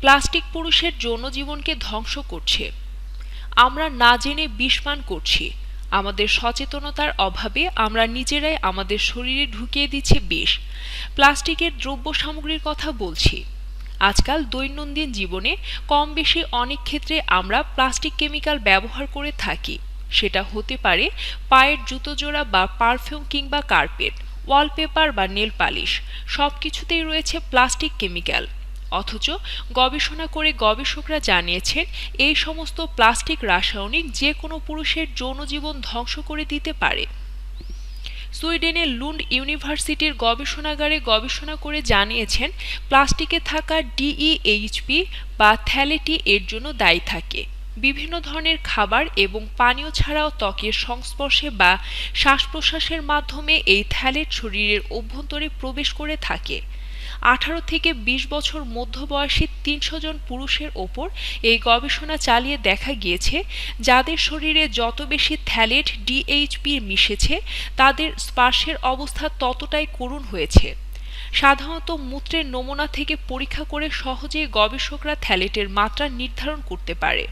Plastic পুরুষের যৌন জীবনকে ধ্বংস করছে। আমরা না জেনে বিষ পান করছি। আমাদের সচেতনতার অভাবে আমরা নিজেরাই আমাদের শরীরে ঢুকিয়ে দিচ্ছে বিষ। প্লাস্টিকের দ্রব্য সামগ্রীর কথা বলছি। আজকাল দৈনন্দিন জীবনে কম বেশি অনেক ক্ষেত্রে আমরা প্লাস্টিক কেমিক্যাল ব্যবহার করে থাকি। সেটা হতে পারে পায়ের জুতো জোড়া বা পারফিউম কিংবা কার্পেট, ওয়ালপেপার বা নেল পালিশ। সব কিছুতেই রয়েছে প্লাস্টিক কেমিক্যাল। অথচ গবেষণা করে গবেষকরা জানিয়েছেন, এই সমস্ত প্লাস্টিক রাসায়নিক যে কোনো পুরুষের যৌন জীবন ধ্বংস করে দিতে পারে। সুইডেনের লুন্ড ইউনিভার্সিটির গবেষণাগারে গবেষণা করে জানিয়েছেন, প্লাস্টিকে থাকা ডিইএইচপি বা থ্যালেটি এর জন্য দায়ী থাকে। বিভিন্ন ধরনের খাবার এবং পানীয় ছাড়াও ত্বকের সংস্পর্শে বা শ্বাস প্রশ্বাসের মাধ্যমে এই থ্যালেট শরীরের অভ্যন্তরে প্রবেশ করে থাকে। আঠারো থেকে ২০ বছর মধ্যবয়সী তিনশো জন পুরুষের ওপর এই গবেষণা চালিয়ে দেখা গিয়েছে, যাদের শরীরে যত বেশি থ্যালেট ডিএইচপি মিশেছে, তাদের স্পার্শের অবস্থা ততটাই করুণ হয়েছে। সাধারণত মূত্রের নমুনা থেকে পরীক্ষা করে সহজেই গবেষকরা থ্যালেটের মাত্রা নির্ধারণ করতে পারে।